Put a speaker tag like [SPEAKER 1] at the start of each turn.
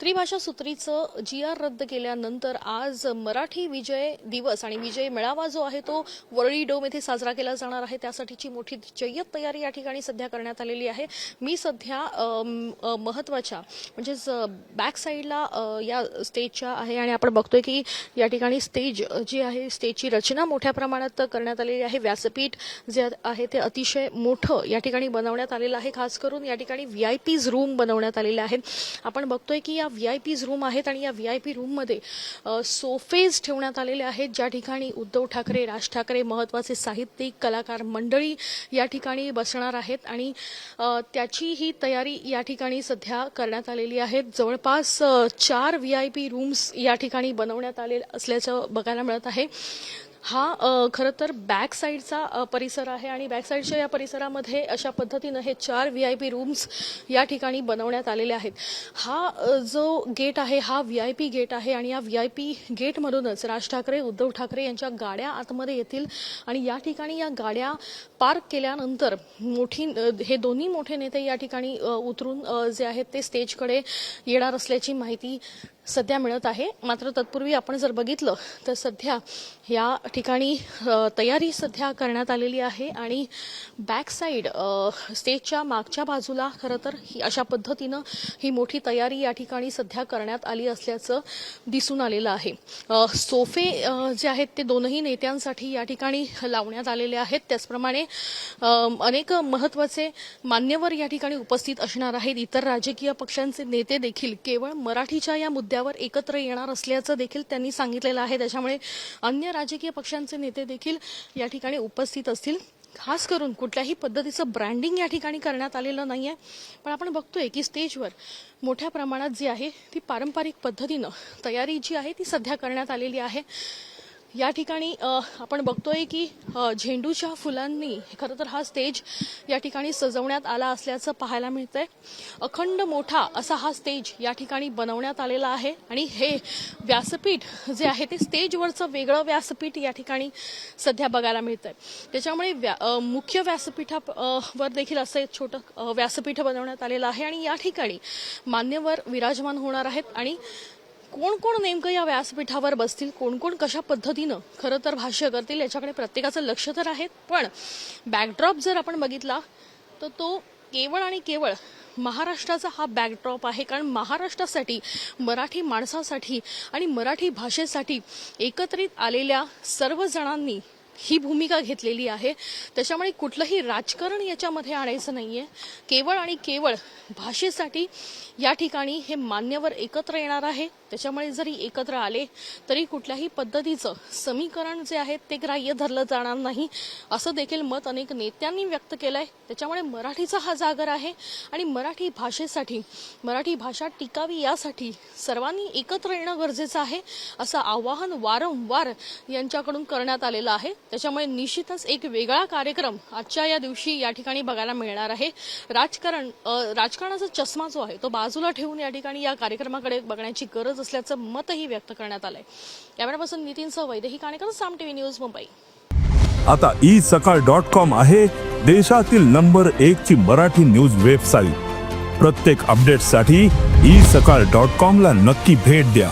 [SPEAKER 1] त्रिभाषा सूत्रीचं जी R रद्द केल्यानंतर आज मराठी विजय दिवस आणि विजय मेळावा जो आहे तो वरळी डोम येथे साजरा केला जाणार आहे. त्यासाठीची मोठी जय्यत तयारी या ठिकाणी सध्या करण्यात आलेली आहे. मी सध्या महत्त्वाच्या महत्त्वाच्या म्हणजेच बॅक साईडला या स्टेजच्या आहे आणि आपण बघतोय की या ठिकाणी स्टेज जी आहे स्टेजची रचना मोठ्या प्रमाणात करण्यात आलेली आहे. व्यासपीठ जे आहे ते अतिशय मोठं या ठिकाणी बनवण्यात आलेलं आहे. खास करून या ठिकाणी व्ही आय पीज रूम बनवण्यात आलेले आहेत. आपण बघतोय की या व्ही आय पीज रूम आहेत आणि या व्ही आय पी रूममध्ये सोफेज ठेवण्यात आलेले आहेत. ज्या ठिकाणी उद्धव ठाकरे राज ठाकरे महत्त्वाचे साहित्यिक कलाकार मंडळी या ठिकाणी बसणार आहेत आणि त्याची ही तयारी या ठिकाणी सध्या करण्यात आलेली आहे. जवळपास चार व्ही आय पी रूम्स या ठिकाणी बनवण्यात आले असल्याचं बघायला मिळत आहे. हा खरं तर बॅक साईडचा परिसर आहे आणि बॅक साईडच्या या परिसरामध्ये अशा पद्धतीनं हे चार व्ही आय पी रूम्स या ठिकाणी बनवण्यात आलेले आहेत. हा जो गेट आहे हा व्ही आय पी गेट आहे आणि या व्ही आय पी गेटमधूनच राज ठाकरे उद्धव ठाकरे यांच्या गाड्या आतमध्ये येतील आणि या ठिकाणी या गाड्या पार्क केल्यानंतर मोठी हे दोन्ही मोठे नेते या ठिकाणी उतरून जे आहेत ते स्टेजकडे येणार असल्याची माहिती सध्या मिळत आहे. मात्र तत्पूर्वी आपण जर बघितलं तर सध्या या ठिकाणी तयारी सध्या करण्यात आलेली आहे आणि बॅक साईड स्टेजच्या मागच्या बाजूला खरं तर ही अशा पद्धतीनं ही मोठी तयारी या ठिकाणी सध्या करण्यात आली असल्याचं दिसून आलेलं आहे. सोफे जे आहेत ते दोनही नेत्यांसाठी या ठिकाणी लावण्यात आलेले आहेत. त्याचप्रमाणे अनेक महत्त्वाचे मान्यवर या ठिकाणी उपस्थित असणार आहेत. इतर राजकीय पक्षांचे नेते देखील केवळ मराठीच्या या मुद्द्या मुद्द्यावर एकत्र येणार असल्याचं देखील त्यांनी सांगितलेलं आहे. त्याच्यामुळे अन्य राजकीय पक्षांचे नेते देखील या ठिकाणी उपस्थित असतील. खास करून कुठल्याही पद्धतीचं ब्रँडिंग या ठिकाणी करण्यात आलेलं नाही आहे पण आपण बघतोय की स्टेजवर मोठ्या प्रमाणात जी आहे ती पारंपरिक पद्धतीनं तयारी जी आहे ती सध्या करण्यात आलेली आहे. या ठिकाणी आपण बघतोय की झेंडूच्या फुलांनी खरं तर हा स्टेज या ठिकाणी सजवण्यात आला असल्याचं पाहायला मिळतंय. अखंड मोठा असा हा स्टेज या ठिकाणी बनवण्यात आलेला आहे आणि हे व्यासपीठ जे आहे ते स्टेजवरचं वेगळं व्यासपीठ या ठिकाणी सध्या बघायला मिळतंय. त्याच्यामुळे व्या मुख्य व्यासपीठा वर देखील असं एक छोटं व्यासपीठ बनवण्यात आलेलं आहे आणि या ठिकाणी मान्यवर विराजमान होणार आहेत आणि कोण कोण नेमकं या व्यासपीठावर बसतील? कोण कोण कशा पद्धतीनं? खरं तर भाष्य करतील याच्याकडे प्रत्येकाचं लक्ष तर आहे पण बॅकड्रॉप जर आपण बघितला तर तो केवळ आणि केवळ महाराष्ट्राचा हा बॅकड्रॉप आहे. कारण महाराष्ट्रासाठी मराठी माणसासाठी आणि मराठी भाषेसाठी एकत्रित आलेल्या सर्व जणांनी ही भूमिका घेतलेली आहे. त्याच्यामुळे कुठलंही राजकारण याच्यामध्ये आणायचं नाहीये. केवळ आणि केवळ भाषेसाठी या ठिकाणी हे मान्यवर एकत्र येणार आहे. त्याच्यामुळे जरी एकत्र आले तरी कुठल्याही पद्धतीचं समीकरण जे आहे ते ग्राह्य धरलं जाणार नाही असं देखील मत अनेक नेत्यांनी व्यक्त केलंय. त्याच्यामुळे मराठीचा हा जागर आहे आणि मराठी भाषेसाठी मराठी भाषा टिकावी यासाठी सर्वांनी एकत्र येणं गरजेचं आहे असं आवाहन वारंवार यांच्याकडून करण्यात आलेलं आहे. त्याच्यामुळे निश्चितच एक वेगळा कार्यक्रम आजच्या या दिवशी या ठिकाणी बघायला मिळणार आहे. राजकारण राजकारणाचा चष्मा जो आहे तो बाजूला ठेवून या ठिकाणी या कार्यक्रमाकडे बघण्याची गरज असल्याचं मतही व्यक्त करण्यात आलंय. कॅमेरापासून नितीन सह वैदेही काणेकर साम टीव्ही न्यूज मुंबई.
[SPEAKER 2] आता ई सकाळ डॉट कॉम आहे देशातील नंबर एक ची मराठी न्यूज वेबसाईट. प्रत्येक अपडेटसाठी ई सकाळ डॉट कॉम ला नक्की भेट द्या.